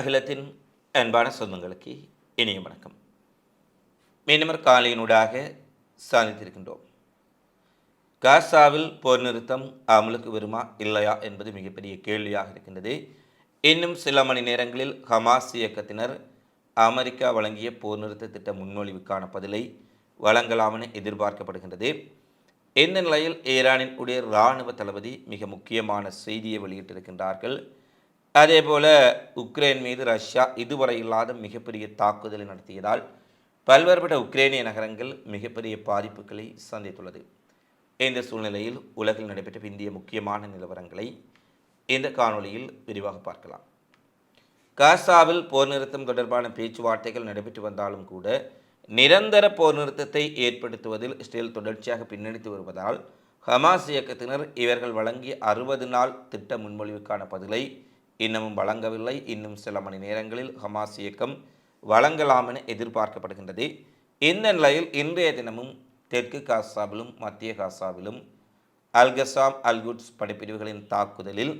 அகிலத்தின் அன்பான சொந்தங்களுக்கு இனிய வணக்கம். மீனவர் காலையினூடாக சாதித்திருக்கின்றோம் காசாவில் போர் நிறுத்தம் அமலுக்கு வருமா இல்லையா என்பது மிகப்பெரிய கேள்வியாக இருக்கின்றது. இன்னும் சில மணி நேரங்களில் ஹமாஸ் இயக்கத்தினர் அமெரிக்கா வழங்கிய போர் நிறுத்த திட்ட முன்மொழிவுக்கான பதிலை வழங்கலாம் என எதிர்பார்க்கப்படுகின்றது. இந்த நிலையில் ஈரானின் உடைய இராணுவ தளபதி மிக முக்கியமான செய்தியை வெளியிட்டிருக்கின்றார்கள். அதே போல் உக்ரைன் மீது ரஷ்யா இதுவரை இல்லாத மிகப்பெரிய தாக்குதலை நடத்தியதால் பல்வேறுபட்ட உக்ரைனிய நகரங்கள் மிகப்பெரிய பாதிப்புகளை சந்தித்துள்ளது. இந்த சூழ்நிலையில் உலகில் நடைபெற்ற இந்திய முக்கியமான நிலவரங்களை இந்த காணொளியில் விரிவாக பார்க்கலாம். காசாவில் போர் நிறுத்தம் தொடர்பான பேச்சுவார்த்தைகள் நடைபெற்று வந்தாலும் கூட நிரந்தர போர் நிறுத்தத்தை ஏற்படுத்துவதில் இஸ்ரேல் தொடர்ச்சியாக பின்னணித்து வருவதால் ஹமாஸ் இயக்கத்தினர் இவர்கள் வழங்கிய அறுபது நாள் திட்ட முன்மொழிவுக்கான பதிலை இன்னமும் வழங்கவில்லை. இன்னும் சில மணி நேரங்களில் ஹமாஸ் இயக்கம் வழங்கலாம் என எதிர்பார்க்கப்படுகின்றது. இந்த நிலையில் இன்றைய தினமும் தெற்கு காசாவிலும் மத்திய காசாவிலும் அல்கசாம் அல்குட்ஸ் படைப்பிரிவுகளின் தாக்குதலில்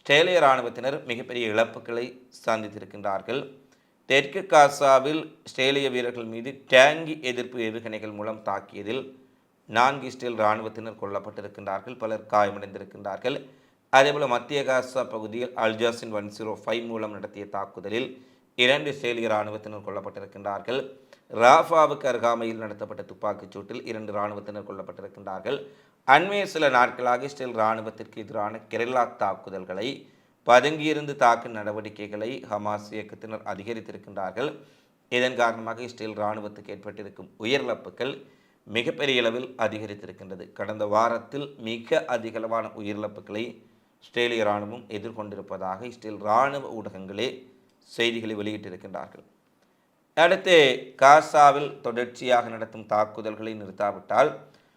ஸ்ட்ரேலிய இராணுவத்தினர் மிகப்பெரிய இழப்புகளை சந்தித்திருக்கின்றார்கள். தெற்கு காசாவில் ஸ்ட்ரேலிய வீரர்கள் மீது டேங்கி எதிர்ப்பு ஏவுகணைகள் மூலம் தாக்கியதில் நான்கு இஸ்ரேல் இராணுவத்தினர் கொல்லப்பட்டிருக்கின்றார்கள். பலர் காயமடைந்திருக்கின்றார்கள். அதேபோல் மத்திய காசா பகுதியில் அல்ஜாஸின் ஒன் ஜீரோ ஃபைவ் மூலம் நடத்திய தாக்குதலில் இரண்டு இஸ்ரேலிய இராணுவத்தினர் கொல்லப்பட்டிருக்கின்றார்கள். ராஃபாவுக்கு அருகாமையில் நடத்தப்பட்ட துப்பாக்கிச் சூட்டில் இரண்டு இராணுவத்தினர் கொல்லப்பட்டிருக்கின்றார்கள். அண்மைய சில நாட்களாக இஸ்ரேல் இராணுவத்திற்கு எதிரான கெரலா தாக்குதல்களை பதுங்கியிருந்து தாக்கும் நடவடிக்கைகளை ஹமாஸ் இயக்கத்தினர் அதிகரித்திருக்கின்றார்கள். இதன் காரணமாக இஸ்ரேல் இராணுவத்துக்கு ஏற்பட்டிருக்கும் உயிரிழப்புகள் மிகப்பெரிய அளவில் அதிகரித்திருக்கின்றது. கடந்த வாரத்தில் மிக அதிகளவான உயிரிழப்புகளை இஸ்ரேலிய இராணுவம் எதிர்கொண்டிருப்பதாக இஸ்ரேல் இராணுவ ஊடகங்களே செய்திகளை வெளியிட்டிருக்கின்றார்கள். அடுத்து காசாவில் தொடர்ச்சியாக நடத்தும் தாக்குதல்களை நிறுத்தாவிட்டால்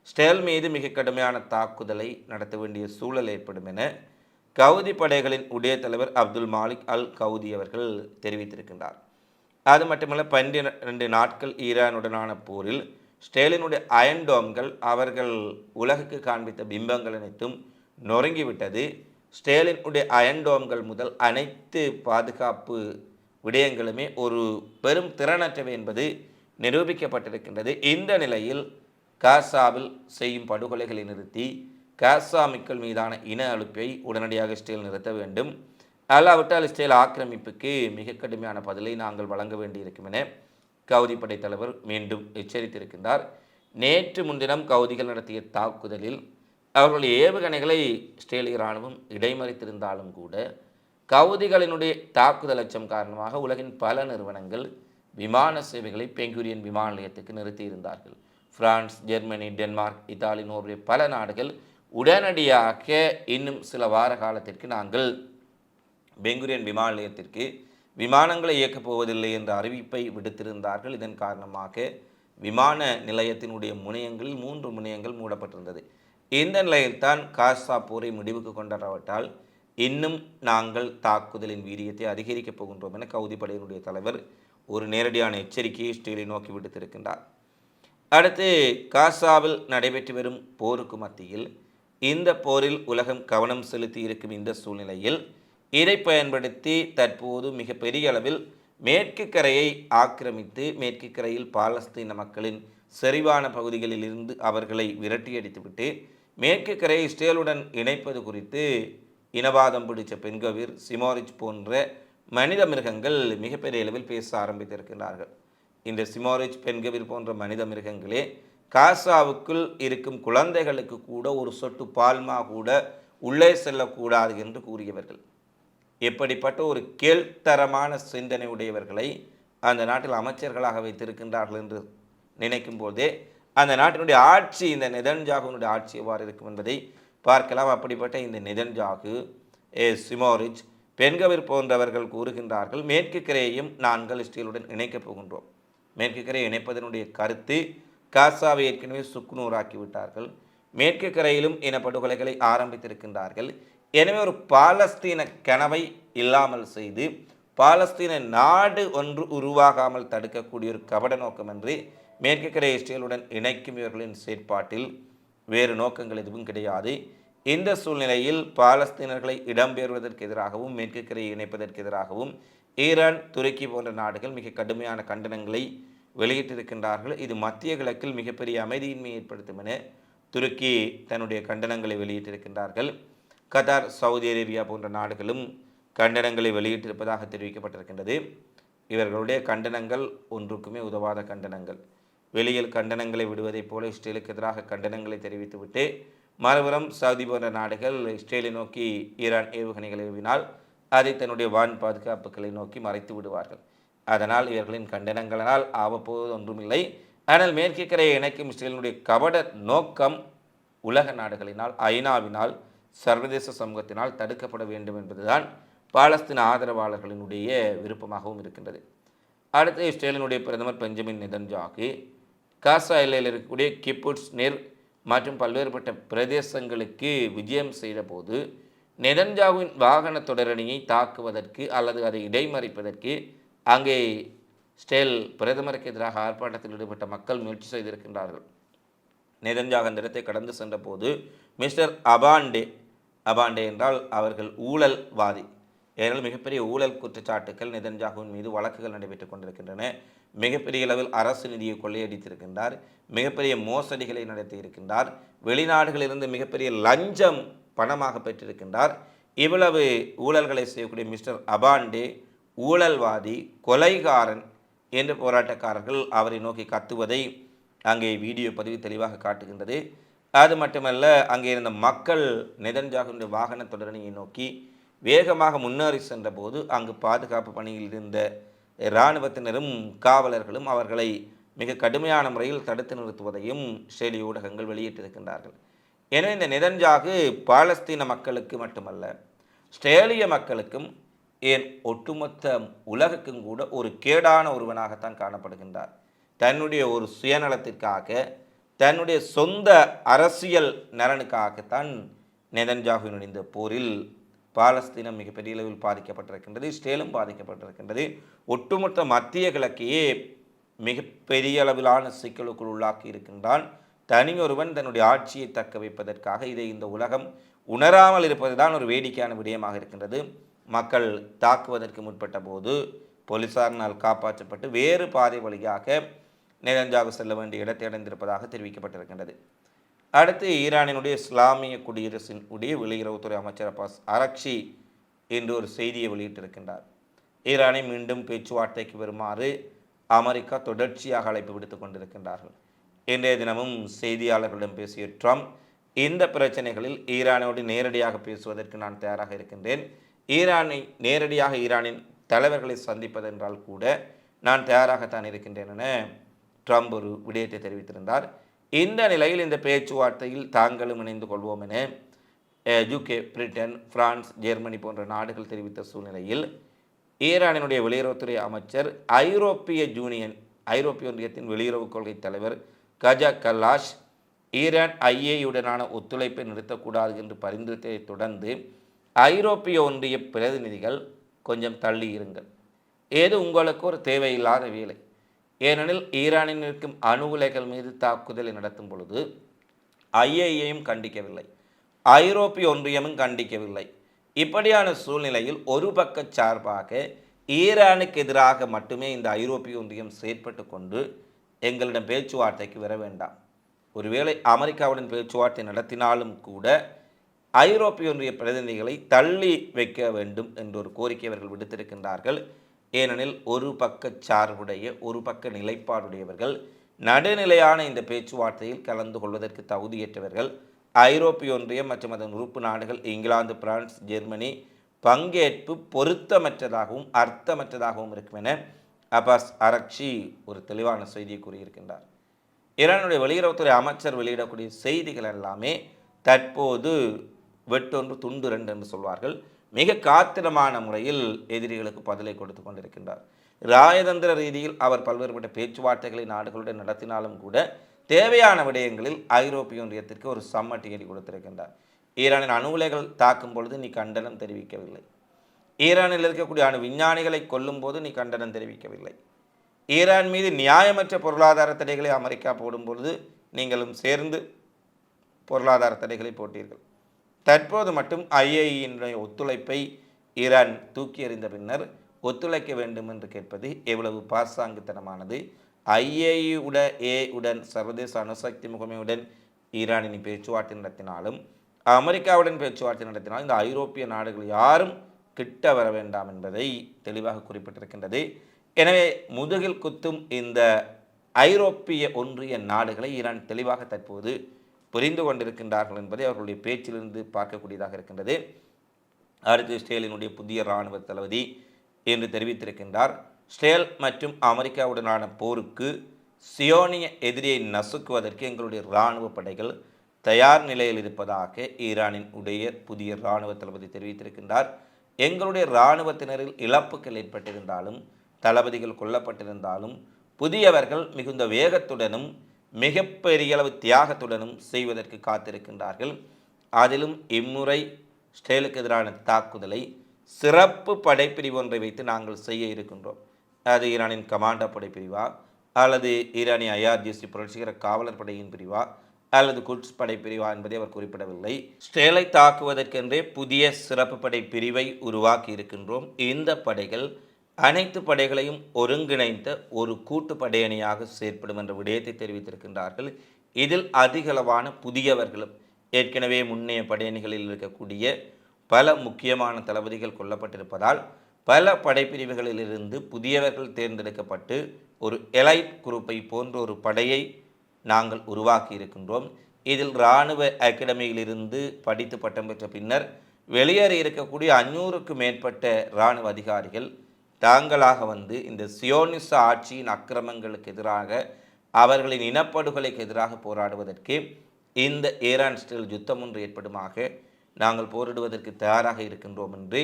ஸ்டேல் மீது மிக கடுமையான தாக்குதலை நடத்த வேண்டிய சூழல் ஏற்படும் என கவுதி படைகளின் உடைய தலைவர் அப்துல் மாலிக் அல் கவுதி அவர்கள் தெரிவித்திருக்கின்றார். அது மட்டுமல்ல பன்னிரண்டு நாட்கள் ஈரானுடனான போரில் ஸ்டேலினுடைய அயன்டோம்கள் அவர்கள் உலகுக்கு காண்பித்த பிம்பங்கள் அனைத்தும் நொறுங்கிவிட்டது. ஸ்டேலினுடைய அயன்டோம்கள் முதல் அனைத்து பாதுகாப்பு விடயங்களுமே ஒரு பெரும் திறனற்றவை என்பது நிரூபிக்கப்பட்டிருக்கின்றது. இந்த நிலையில் காசாவில் செய்யும் படுகொலைகளை நிறுத்தி காசா மக்கள் மீதான இன அழுப்பை உடனடியாக இஸ்ரேல் நிறுத்த வேண்டும். அல்லாவிட்டால் இஸ்ரேல் ஆக்கிரமிப்புக்கு மிக கடுமையான பதிலை நாங்கள் வழங்க வேண்டியிருக்கும் என கவுதி படைத்தலைவர் தலைவர் மீண்டும் எச்சரித்திருக்கின்றார். நேற்று முன்தினம் கவுதிகள் நடத்திய தாக்குதலில் அவர்களுடைய ஏவுகணைகளை இஸ்ரேலிய இராணுவம் இடைமறித்திருந்தாலும் கூட கவுதிகளினுடைய தாக்குதல் அச்சம் காரணமாக உலகின் பல நிறுவனங்கள் விமான சேவைகளை பெங்குரியன் விமான நிலையத்துக்கு நிறுத்தியிருந்தார்கள். France Germany Denmark Italy Norway பல நாடுகள் உடனடியாக இன்னும் சில வார காலத்திற்கு நாங்கள் பெங்குரியன் விமான நிலையத்திற்கு விமானங்களை இயக்கப் போவதில்லை என்ற அறிவிப்பை விடுத்திருந்தார்கள். இதன் காரணமாக விமான நிலையத்தினுடைய முனையங்களில் மூன்று முனையங்கள் மூடப்பட்டிருந்தது. இந்த நிலையில்தான் காசா போரை முடிவுக்கு கொண்டாடாவிட்டால் இன்னும் நாங்கள் தாக்குதலின் வீரியத்தை அதிகரிக்கப் போகின்றோம் என கவுதி படையினுடைய தலைவர் ஒரு நேரடியான எச்சரிக்கையை இஸ்ரேலை நோக்கி விடுத்திருக்கின்றார். அடுத்து காசாவில் நடைபெற்று வரும் போருக்கு மத்தியில் இந்த போரில் உலகம் கவனம் செலுத்தி இருக்கும் இந்த சூழ்நிலையில் இதை பயன்படுத்தி தற்போது மிக பெரிய அளவில் மேற்கு கரையை ஆக்கிரமித்து மேற்கு கரையில் பாலஸ்தீன மக்களின் செறிவான பகுதிகளிலிருந்து அவர்களை விரட்டியடித்துவிட்டு மேற்கு கரையை இஸ்ரேலுடன் இணைப்பது குறித்து இனவாதம் பிடித்த பெண்கவீர் சிமோரிச் போன்ற மனித மிருகங்கள் மிகப்பெரிய அளவில் பேச ஆரம்பித்திருக்கின்றார்கள். இந்த சிமோரிச் பெண்கவீர் போன்ற மனித மிருகங்களே காசாவுக்குள் இருக்கும் குழந்தைகளுக்கு கூட ஒரு சொட்டு பால்மா கூட உள்ளே செல்லக்கூடாது என்று கூறியவர்கள். எப்படிப்பட்ட ஒரு கீழ்த்தரமான சிந்தனை உடையவர்களை அந்த நாட்டில் அமைச்சர்களாக வைத்திருக்கின்றார்கள் என்று நினைக்கும் போதே அந்த நாட்டினுடைய ஆட்சி இந்த நெதன்ஜாகுனுடைய ஆட்சி எவ்வாறு இருக்கும் என்பதை பார்க்கலாம். அப்படிப்பட்ட இந்த நெதன்ஜாகு ஏ. சிமோரிச் பெண்கவிர் போன்றவர்கள் கூறுகின்றார்கள் மேற்கு கரையையும் நாங்கள் இஸ்ரேலுடன் இணைக்கப் போகின்றோம். மேற்கு கரையை இணைப்பதனுடைய கருத்து காசாவை ஏற்கனவே சுக்குநூறாக்கிவிட்டார்கள் மேற்கு கரையிலும் இனப்படுகொலைகளை ஆரம்பித்திருக்கின்றார்கள். எனவே ஒரு பாலஸ்தீன கனவை இல்லாமல் செய்து பாலஸ்தீன நாடு ஒன்று உருவாகாமல் தடுக்கக்கூடிய ஒரு கபட நோக்கம் என்று மேற்கு கரை இஸ்ரேலுடன் இணைக்கும் இவர்களின் செயற்பாட்டில் வேறு நோக்கங்கள் எதுவும் கிடையாது. இந்த சூழ்நிலையில் பாலஸ்தீனர்களை இடம்பெறுவதற்கு எதிராகவும் மேற்கு கரையை இணைப்பதற்கு எதிராகவும் ஈரான் துருக்கி போன்ற நாடுகள் மிக கடுமையான கண்டனங்களை வெளியிட்டிருக்கின்றார்கள். இது மத்திய கிழக்கில் மிகப்பெரிய அமைதியின்மையை ஏற்படுத்தும் என துருக்கி தன்னுடைய கண்டனங்களை வெளியிட்டிருக்கின்றார்கள். கத்தார் சவுதி அரேபியா போன்ற நாடுகளும் கண்டனங்களை வெளியிட்டிருப்பதாக தெரிவிக்கப்பட்டிருக்கின்றது. இவர்களுடைய கண்டனங்கள் ஒன்றுக்குமே உதவாத கண்டனங்கள். வெளியில் கண்டனங்களை விடுவதைப் போல இஸ்ரேலுக்கு எதிராக கண்டனங்களை தெரிவித்துவிட்டு மறுபுறம் சவுதி போன்ற நாடுகள் இஸ்ரேலை நோக்கி ஈரான் ஏவுகணைகள் ஏவினால் அதை தன்னுடைய வான் பாதுகாப்புகளை நோக்கி மறைத்து விடுவார்கள். அதனால் இவர்களின் கண்டனங்களால் ஆவப்போவது ஒன்றுமில்லை. ஆனால் மேற்கு கரையை இணைக்கும் இஸ்ரேலினுடைய கபட நோக்கம் உலக நாடுகளினால் ஐநாவினால் சர்வதேச சமூகத்தினால் தடுக்கப்பட வேண்டும் என்பதுதான் பாலஸ்தீன ஆதரவாளர்களினுடைய விருப்பமாகவும் இருக்கின்றது. அடுத்து இஸ்ரேலினுடைய பிரதமர் பெஞ்சமின் நெதன்ஜாகு காசா எல்லையில் இருக்கக்கூடிய கிப்புட்ஸ் நெர் மற்றும் பல்வேறுபட்ட பிரதேசங்களுக்கு விஜயம் செய்தபோது நெதன்ஜாவின் வாகன தொடரணியை தாக்குவதற்கு அல்லது அதை இடைமறிப்பதற்கு அங்கே ஸ்டேல் பிரதமருக்கு எதிராக ஆர்ப்பாட்டத்தில் ஈடுபட்ட மக்கள் முயற்சி செய்திருக்கின்றார்கள். நெதன்ஜாக அந்த இடத்தை கடந்து சென்றபோது மிஸ்டர் அபாண்டே அபாண்டே என்றால் அவர்கள் ஊழல்வாதி. ஏனால் மிகப்பெரிய ஊழல் குற்றச்சாட்டுகள் நெதன்ஜாகுவின் மீது வழக்குகள் நடைபெற்றுக் கொண்டிருக்கின்றன. மிகப்பெரிய அளவில் அரசு நிதியை கொள்ளையடித்திருக்கின்றார் மிகப்பெரிய மோசடிகளை நடத்தியிருக்கின்றார் வெளிநாடுகளிலிருந்து மிகப்பெரிய லஞ்சம் பணமாக பெற்றிருக்கின்றார். இவ்வளவு ஊழல்களை செய்யக்கூடிய மிஸ்டர் அபாண்டே ஊழல்வாதி கொலைகாரன் என்று போராட்டக்காரர்கள் அவரை நோக்கி கத்துவதை அங்கே வீடியோ பதிவு தெளிவாக காட்டுகின்றது. அது மட்டுமல்ல அங்கே இருந்த மக்கள் நெதன்ஜாகுடைய வாகன தொடரணியை நோக்கி வேகமாக முன்னேறி சென்றபோது அங்கு பாதுகாப்பு பணியில் இருந்த இராணுவத்தினரும் காவலர்களும் அவர்களை மிக கடுமையான முறையில் தடுத்து நிறுத்துவதையும் ஷெலி ஊடகங்கள் வெளியிட்டிருக்கின்றார்கள். எனவே இந்த நெதன்ஜாகு பாலஸ்தீன மக்களுக்கு மட்டுமல்ல ஸ்ட்ரேலிய மக்களுக்கும் ஏன் ஒட்டுமொத்த உலகுக்கும் கூட ஒரு கேடான ஒருவனாகத்தான் காணப்படுகின்றார். தன்னுடைய ஒரு சுயநலத்திற்காக தன்னுடைய சொந்த அரசியல் நலனுக்காகத்தான் நெதன்ஜாகுவினுடைய இந்த போரில் பாலஸ்தீனம் மிகப்பெரிய அளவில் பாதிக்கப்பட்டிருக்கின்றது இஸ்ரேலும் பாதிக்கப்பட்டிருக்கின்றது. ஒட்டுமொத்த மத்திய கிழக்கையே மிகப்பெரிய அளவிலான சிக்கலுக்குள் உள்ளாக்கி இருக்கின்றான். தனியொருவன் தன்னுடைய ஆட்சியை தக்க வைப்பதற்காக இதை இந்த உலகம் உணராமல் இருப்பது தான் ஒரு வேடிக்கையான விடயமாக இருக்கின்றது. மக்கள் தாக்குவதற்கு முற்பட்ட போது போலீசாரினால் காப்பாற்றப்பட்டு வேறு பாதை வழியாக நெதஞ்சாவு செல்ல வேண்டிய இடத்தை அடைந்திருப்பதாக தெரிவிக்கப்பட்டிருக்கின்றது. அடுத்து ஈரானினுடைய இஸ்லாமிய குடியரசின் உடைய வெளியுறவுத்துறை அமைச்சர் அப்பாஸ் அரக்ஷி என்று ஒரு செய்தியை வெளியிட்டிருக்கின்றார். ஈரானை மீண்டும் பேச்சுவார்த்தைக்கு வருமாறு அமெரிக்கா தொடர்ச்சியாக அழைப்பு விடுத்துக் கொண்டிருக்கின்றார்கள். இன்றைய தினமும் செய்தியாளர்களிடம் பேசிய ட்ரம்ப் இந்த பிரச்சனைகளில் ஈரானோடு நேரடியாக பேசுவதற்கு நான் தயாராக இருக்கின்றேன். ஈரானை நேரடியாக ஈரானின் தலைவர்களை சந்திப்பதென்றால் கூட நான் தயாராகத்தான் இருக்கின்றேன் என ட்ரம்ப் ஒரு விடயத்தை தெரிவித்திருந்தார். இந்த நிலையில் இந்த பேச்சுவார்த்தையில் தாங்களும் இணைந்து கொள்வோம் என யூகே பிரிட்டன் பிரான்ஸ் ஜெர்மனி போன்ற நாடுகள் தெரிவித்த சூழ்நிலையில் ஈரானினுடைய வெளியுறவுத்துறை அமைச்சர் ஐரோப்பிய யூனியன் ஐரோப்பிய ஒன்றியத்தின் வெளியுறவு கொள்கை தலைவர் கஜா கலாஷ் ஈரான் ஐஏயுடனான ஒத்துழைப்பை நிறுத்தக்கூடாது என்று பரிந்துரைத்ததை தொடர்ந்து ஐரோப்பிய ஒன்றிய பிரதிநிதிகள் கொஞ்சம் தள்ளி இருங்கள் ஏது உங்களுக்கு ஒரு தேவையில்லாத வேலை? ஏனெனில் ஈரானில் இருக்கும் அணு உலைகள் மீது தாக்குதலை நடத்தும் பொழுது ஐஏஏயும் கண்டிக்கவில்லை. ஐரோப்பிய ஒன்றியமும் கண்டிக்கவில்லை. இப்படியான சூழ்நிலையில் ஒரு பக்க சார்பாக ஈரானுக்கு எதிராக மட்டுமே இந்த ஐரோப்பிய ஒன்றியம் செயற்பட்டு கொண்டு எங்களிடம் பேச்சுவார்த்தைக்கு வர வேண்டாம். ஒருவேளை அமெரிக்காவுடன் பேச்சுவார்த்தை நடத்தினாலும் கூட ஐரோப்பிய ஒன்றிய பிரதிநிதிகளை தள்ளி வைக்க வேண்டும் என்ற ஒரு கோரிக்கை அவர்கள் விடுத்திருக்கின்றார்கள். ஏனெனில் ஒரு பக்க சார்புடைய ஒரு பக்க நிலைப்பாடுடையவர்கள் நடுநிலையான இந்த பேச்சுவார்த்தையில் கலந்து கொள்வதற்கு தகுதியற்றவர்கள். ஐரோப்பிய ஒன்றியம் மற்றும் அதன் உறுப்பு நாடுகள் இங்கிலாந்து பிரான்ஸ் ஜெர்மனி பங்கேற்பு பொருத்தமற்றதாகவும் அர்த்தமற்றதாகவும் இருக்கும் என அபாஸ் அரக்ஷி ஒரு தெளிவான செய்தியை கூறியிருக்கின்றார். ஈரானுடைய வெளியுறவுத்துறை அமைச்சர் வெளியிடக்கூடிய செய்திகள் எல்லாமே தற்போது வெட்டொன்று துண்டு ரெண்டு என்று சொல்வார்கள். மிக காத்திரமான முறையில் எதிரிகளுக்கு பதிலை கொடுத்து கொண்டிருக்கின்றார். ராயதந்திர ரீதியில் அவர் பல்வேறுபட்ட பேச்சுவார்த்தைகளை நாடுகளுடன் நடத்தினாலும் கூட தேவையான விடயங்களில் ஐரோப்பிய ஒன்றியத்திற்கு ஒரு சம்மட்டியடி கொடுத்திருக்கின்றார். ஈரானின் அணு உலைகள் தாக்கும் பொழுது நீ கண்டனம் தெரிவிக்கவில்லை. ஈரானில் இருக்கக்கூடிய அணு விஞ்ஞானிகளை கொல்லும் போது நீ கண்டனம் தெரிவிக்கவில்லை. ஈரான் மீது நியாயமற்ற பொருளாதார தடைகளை அமெரிக்கா போடும்பொழுது நீங்களும் சேர்ந்து பொருளாதார தடைகளை போட்டீர்கள். தற்போது மட்டும் ஐஏஇயினுடைய ஒத்துழைப்பை ஈரான் தூக்கி எறிந்த பின்னர் ஒத்துழைக்க வேண்டும் என்று கேட்பது எவ்வளவு பாசாங்குத்தனமானது ஐஏயுட ஏ உடன் சர்வதேச அணுசக்தி முகமையுடன் ஈரானின் பேச்சுவார்த்தை நடத்தினாலும் அமெரிக்காவுடன் பேச்சுவார்த்தை நடத்தினாலும் இந்த ஐரோப்பிய நாடுகள் யாரும் கிட்ட வர வேண்டாம் என்பதை தெளிவாக குறிப்பிட்டிருக்கின்றது. எனவே முதுகில் குத்தும் இந்த ஐரோப்பிய ஒன்றிய நாடுகளை ஈரான் தெளிவாக தற்போது புரிந்து கொண்டிருக்கின்றார்கள் என்பதை அவர்களுடைய பேச்சிலிருந்து பார்க்கக்கூடியதாக இருக்கின்றது. அடுத்து இஸ்ரேலினுடைய புதிய இராணுவ தளபதி என்று தெரிவித்திருக்கின்றார். இஸ்ரேல் மற்றும் அமெரிக்காவுடனான போருக்கு சியோனிய எதிரியை நசுக்குவதற்கு எங்களுடைய இராணுவ படைகள் தயார் நிலையில் இருப்பதாக ஈரானின் உடைய புதிய இராணுவ தளபதி தெரிவித்திருக்கின்றார். எங்களுடைய இராணுவத்தினரில் இழப்புகள் ஏற்பட்டிருந்தாலும் தளபதிகள் கொல்லப்பட்டிருந்தாலும் புதியவர்கள் மிகுந்த வேகத்துடனும் மிகப்பெரிய அளவு தியாகத்துடனும் செய்வதற்கு காத்திருக்கின்றார்கள். அதிலும் இம்முறை ஸ்டேலுக்கு எதிரான தாக்குதலை சிறப்பு படைப்பிரிவு ஒன்றை வைத்து நாங்கள் செய்ய இருக்கின்றோம். அது ஈரானின் கமாண்டா படைப்பிரிவா அல்லது ஈரானிய ஐஆர்ஜிசி புரட்சிகர காவலர் படையின் பிரிவா அல்லது குட்ஸ் படைப்பிரிவா என்பதை அவர் குறிப்பிடவில்லை. ஸ்டேலை தாக்குவதற்கென்றே புதிய சிறப்பு படை பிரிவை உருவாக்கி இருக்கின்றோம். இந்த படைகள் அனைத்து படைகளையும் ஒருங்கிணைந்த ஒரு கூட்டு படையணியாக செயற்படும் என்ற விடயத்தை தெரிவித்திருக்கின்றார்கள். இதில் அதிகளவான புதியவர்களும் ஏற்கனவே முன்னைய படையணிகளில் இருக்கக்கூடிய பல முக்கியமான தளபதிகள் கொல்லப்பட்டிருப்பதால் பல படைப்பிரிவுகளிலிருந்து புதியவர்கள் தேர்ந்தெடுக்கப்பட்டு ஒரு எலைட் குரூப்பை போன்ற ஒரு படையை நாங்கள் உருவாக்கி இருக்கின்றோம். இதில் இராணுவ அகாடமியிலிருந்து படித்து பட்டம் பெற்ற பின்னர் வெளியேறி இருக்கக்கூடிய அஞ்சூறுக்கும் மேற்பட்ட இராணுவ அதிகாரிகள் தாங்களாக வந்து இந்த சியோனிச ஆட்சியின் அக்கிரமங்களுக்கு எதிராக அவர்களின் இனப்படுகொலைக்கு எதிராக போராடுவதற்கு இந்த ஈரான் ஸ்டில் யுத்தம் ஒன்று ஏற்படுமாக நாங்கள் போரிடுவதற்கு தயாராக இருக்கின்றோம் என்று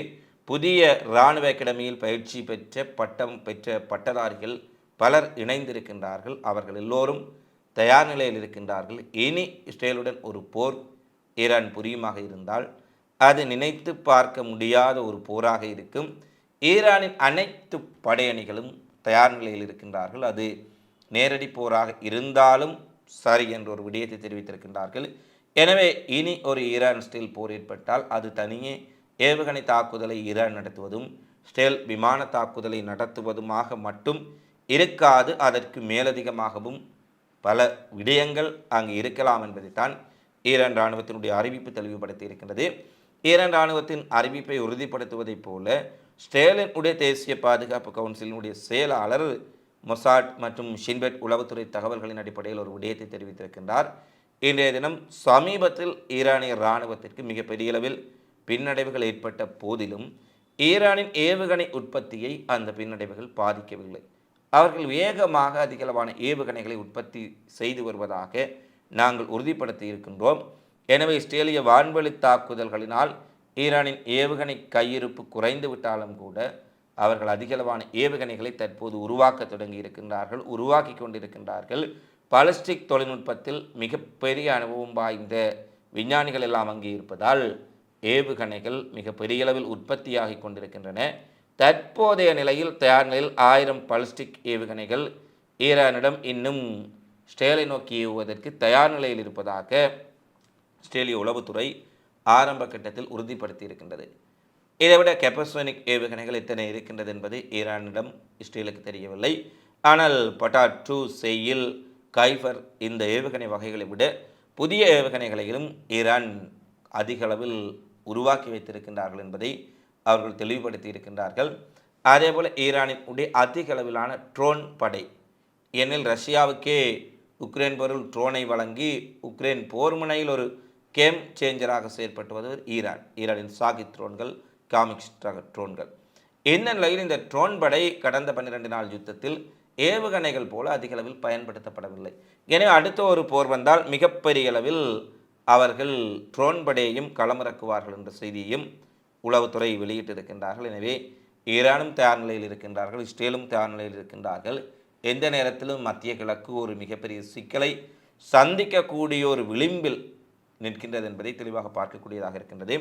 புதிய இராணுவ அகாடமியில் பயிற்சி பெற்ற பட்டம் பெற்ற பட்டதாரிகள் பலர் இணைந்திருக்கின்றார்கள். அவர்கள் எல்லோரும் தயார் நிலையில் இருக்கின்றார்கள். இனி இஸ்ரேலுடன் ஒரு போர் ஈரான் புரியுமாக இருந்தால் அது நினைத்து பார்க்க முடியாத ஒரு போராக இருக்கும். ஈரானின் அனைத்து படையணிகளும் தயார் நிலையில் இருக்கின்றார்கள். அது நேரடி போராக இருந்தாலும் சரி என்ற ஒரு விடயத்தை தெரிவித்திருக்கின்றார்கள். எனவே இனி ஒரு ஈரான் ஸ்டீல் போர் ஏற்பட்டால் அது தனியே ஏவுகணை தாக்குதலை ஈரான் நடத்துவதும் ஸ்டேல் விமான தாக்குதலை நடத்துவதுமாக மட்டும் இருக்காது. அதற்கு மேலதிகமாகவும் பல விடயங்கள் அங்கு இருக்கலாம் என்பதைத்தான் ஈரான் இராணுவத்தினுடைய அறிவிப்பு தெளிவுபடுத்தி இருக்கின்றது ஈரான் இராணுவத்தின் அறிவிப்பை உறுதிப்படுத்துவதைப் போல ஸ்டேலினுடைய தேசிய பாதுகாப்பு கவுன்சிலினுடைய செயலாளர் மொசாட் மற்றும் ஷின்பெட் உளவுத்துறை தகவல்களின் அடிப்படையில் ஒரு விடயத்தை தெரிவித்திருக்கின்றார். இன்றைய தினம் சமீபத்தில் ஈரானிய இராணுவத்திற்கு மிகப்பெரிய அளவில் பின்னடைவுகள் ஏற்பட்ட போதிலும் ஈரானின் ஏவுகணை உற்பத்தியை அந்த பின்னடைவுகள் பாதிக்கவில்லை. அவர்கள் வேகமாக அதிகளவான ஏவுகணைகளை உற்பத்தி செய்து வருவதாக நாங்கள் உறுதிப்படுத்தி இருக்கின்றோம். எனவே இஸ்ரேலிய வான்வெளி தாக்குதல்களினால் ஈரானின் ஏவுகணை கையிருப்பு குறைந்து விட்டாலும் கூட அவர்கள் அதிகளவான ஏவுகணைகளை தற்போது உருவாக்க தொடங்கி இருக்கின்றார்கள் உருவாக்கி கொண்டிருக்கின்றார்கள். பாலிஸ்டிக் தொழில்நுட்பத்தில் மிகப்பெரிய அனுபவம் வாய்ந்த விஞ்ஞானிகள் எல்லாம் அங்கே இருப்பதால் ஏவுகணைகள் மிகப்பெரிய அளவில் உற்பத்தியாகி கொண்டிருக்கின்றன. தற்போதைய நிலையில் தயார் நிலையில் ஆயிரம் பாலிஸ்டிக் ஏவுகணைகள் ஈரானிடம் இன்னும் ஸ்டேலை நோக்கி ஏவுவதற்கு தயார் நிலையில் இருப்பதாக ஸ்டேலிய உளவுத்துறை ஆரம்ப கட்டத்தில் உறுதிப்படுத்தி இருக்கின்றது இதைவிட கெப்பசோனிக் ஏவுகணைகள் எத்தனை இருக்கின்றது என்பது ஈரானிடம் இஸ்ரேலுக்கு தெரியவில்லை. ஆனால் பட்டா டூ செய்யில் கைஃபர் இந்த ஏவுகணை வகைகளை விட புதிய ஏவுகணைகளையும் ஈரான் அதிக அளவில் உருவாக்கி வைத்திருக்கின்றார்கள் என்பதை அவர்கள் தெளிவுபடுத்தி இருக்கின்றார்கள் அதேபோல் ஈரானின் உடைய அதிக அளவிலான ட்ரோன் படை. ஏனெனில் ரஷ்யாவுக்கே உக்ரைன் போரில் ட்ரோனை வழங்கி உக்ரைன் போர் முனையில் ஒரு கேம் சேஞ்சராக செயற்பட்டு வருவது ஈரான். ஈரானின் சாகித் ட்ரோன்கள் காமிக்ஸ் ட்ரோன்கள். இந்த நிலையில் இந்த ட்ரோன் படை கடந்த பன்னிரெண்டு நாள் யுத்தத்தில் ஏவுகணைகள் போல அதிக அளவில் பயன்படுத்தப்படவில்லை. எனவே அடுத்த ஒரு போர் வந்தால் மிகப்பெரிய அளவில் அவர்கள் ட்ரோன் படையையும் களமிறக்குவார்கள் என்ற செய்தியையும் உளவுத்துறை வெளியிட்டிருக்கின்றார்கள். எனவே ஈரானும் தயார் நிலையில் இருக்கின்றார்கள் இஸ்ரேலும் தயார் நிலையில் இருக்கின்றார்கள். எந்த நேரத்திலும் மத்திய கிழக்கு ஒரு மிகப்பெரிய சிக்கலை சந்திக்கக்கூடிய ஒரு விளிம்பில் நிற்கின்றது என்பதை தெளிவாக பார்க்கக்கூடியதாக இருக்கின்றது.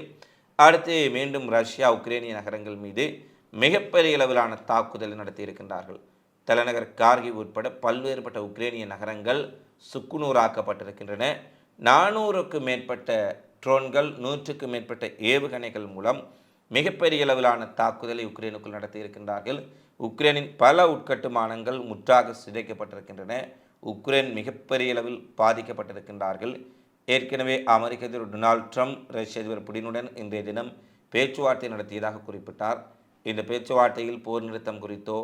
அடுத்து மீண்டும் ரஷ்யா உக்ரைனிய நகரங்கள் மீது மிகப்பெரிய அளவிலான தாக்குதலை நடத்தியிருக்கின்றார்கள். தலைநகர் கார்கி உட்பட பல்வேறுபட்ட உக்ரைனிய நகரங்கள் சுக்குநூறாக்கப்பட்டிருக்கின்றன. நானூறுக்கும் மேற்பட்ட ட்ரோன்கள் நூற்றுக்கும் மேற்பட்ட ஏவுகணைகள் மூலம் மிகப்பெரிய அளவிலான தாக்குதலை உக்ரைனுக்குள் நடத்தியிருக்கின்றார்கள். உக்ரைனின் பல உட்கட்டுமானங்கள் முற்றாக சிதைக்கப்பட்டிருக்கின்றன. உக்ரைன் மிகப்பெரிய அளவில் பாதிக்கப்பட்டிருக்கின்றார்கள். ஏற்கனவே அமெரிக்க அதிபர் டொனால்ட் ட்ரம்ப் ரஷ்ய அதிபர் புடினுடன் இன்றைய தினம் பேச்சுவார்த்தை நடத்தியதாக குறிப்பிட்டார். இந்த பேச்சுவார்த்தையில் போர் நிறுத்தம் குறித்தோ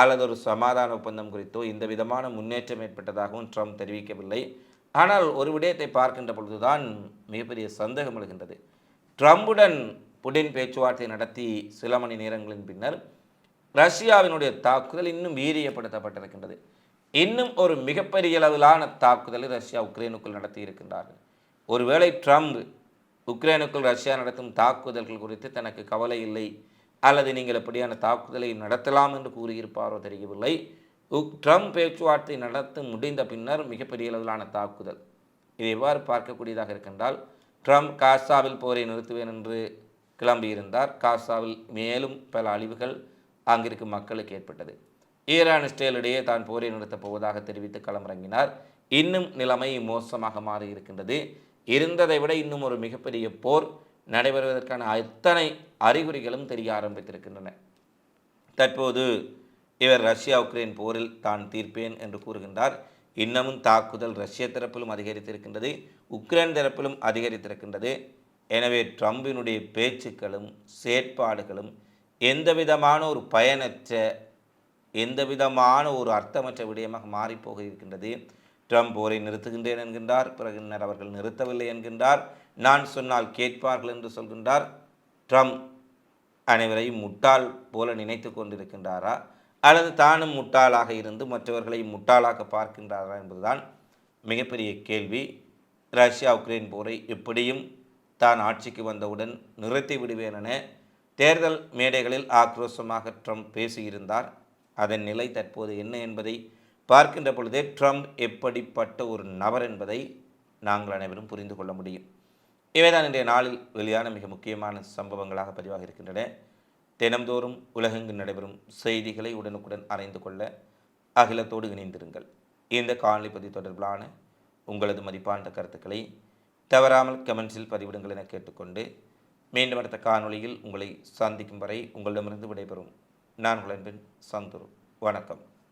அல்லது ஒரு சமாதான ஒப்பந்தம் குறித்தோ இந்த விதமான முன்னேற்றம் ஏற்பட்டதாகவும் ட்ரம்ப் தெரிவிக்கவில்லை. ஆனால் ஒரு விடயத்தை பார்க்கின்ற பொழுதுதான் மிகப்பெரிய சந்தேகம் எழுகின்றது. ட்ரம்புடன் புடின் பேச்சுவார்த்தை நடத்தி சில மணி நேரங்களின் பின்னர் ரஷ்யாவினுடைய தாக்குதல் இன்னும் வீரியப்படுத்தப்பட்டிருக்கின்றது. இன்னும் ஒரு மிகப்பெரிய அளவிலான தாக்குதலை ரஷ்யா உக்ரைனுக்குள் நடத்தி இருக்கின்றார்கள் ஒருவேளை ட்ரம்ப் உக்ரைனுக்குள் ரஷ்யா நடத்தும் தாக்குதல்கள் குறித்து தனக்கு கவலை இல்லை அல்லது நீங்கள் எப்படியான தாக்குதலை நடத்தலாம் என்று கூறியிருப்பாரோ தெரியவில்லை. உக் ட்ரம்ப் பேச்சுவார்த்தை நடத்த முடிந்த பின்னர் மிகப்பெரிய அளவிலான தாக்குதல். இது எவ்வாறு பார்க்கக்கூடியதாக இருக்கின்றால் ட்ரம்ப் காசாவில் போரை நிறுத்துவேன் என்று கிளம்பியிருந்தார். காசாவில் மேலும் பல அழிவுகள் அங்கிருக்கும் மக்களுக்கு ஏற்பட்டது. ஈரான் இஸ்ரேலிடையே தான் போரை நிறுத்தப் போவதாக தெரிவித்து களமிறங்கினார். இன்னும் நிலைமை மோசமாக மாறி இருக்கின்றது இருந்ததை விட இன்னும் ஒரு மிகப்பெரிய போர் நடைபெறுவதற்கான அத்தனை அறிகுறிகளும் தெரிய ஆரம்பித்திருக்கின்றன. தற்போது இவர் ரஷ்யா உக்ரைன் போரில் தான் தீர்ப்பேன் என்று கூறுகின்றார். இன்னமும் தாக்குதல் ரஷ்ய தரப்பிலும் அதிகரித்திருக்கின்றது உக்ரைன் தரப்பிலும் அதிகரித்திருக்கின்றது. எனவே ட்ரம்பினுடைய பேச்சுக்களும் செயற்பாடுகளும் எந்தவிதமான ஒரு பயனற்ற எந்த விதமான ஒரு அர்த்தமற்ற விடயமாக மாறிப்போக இருக்கின்றது? ட்ரம்ப் போரை நிறுத்துகின்றேன் என்கின்றார் பிறகு அவர்கள் நிறுத்தவில்லை என்கின்றார் நான் சொன்னால் கேட்பார்கள் என்று சொல்கின்றார். ட்ரம்ப் அனைவரையும் முட்டாள் போல நினைத்து கொண்டிருக்கின்றாரா? அல்லது தானும் முட்டாளாக இருந்து மற்றவர்களை முட்டாளாக பார்க்கின்றாரா என்பதுதான் மிகப்பெரிய கேள்வி. ரஷ்யா உக்ரைன் போரை எப்படியும் தான் ஆட்சிக்கு வந்தவுடன் நிறுத்தி விடுவேன் என தேர்தல் மேடைகளில் ஆக்ரோஷமாக ட்ரம்ப் பேசியிருந்தார். அதன் நிலை தற்போது என்ன என்பதை பார்க்கின்ற பொழுதே ட்ரம்ப் எப்படிப்பட்ட ஒரு நபர் என்பதை நாங்கள் அனைவரும் புரிந்து கொள்ள முடியும். இவைதான் இன்றைய நாளில் வெளியான மிக முக்கியமான சம்பவங்களாக பதிவாக இருக்கின்றன. தினம்தோறும் உலகெங்கு நடைபெறும் செய்திகளை உடனுக்குடன் அறிந்து கொள்ள அகிலத்தோடு இணைந்திருங்கள். இந்த காணொலி பதிவு தொடர்பிலான உங்களது மதிப்பான கருத்துக்களை தவறாமல் கமெண்ட்ஸில் பதிவிடுங்கள் என கேட்டுக்கொண்டு மீண்டும் அடுத்த காணொளியில் உங்களை சந்திக்கும் வரை உங்களிடமிருந்து விடைபெறும். நான் உங்கள் அன்பின் சந்துரு. வணக்கம்.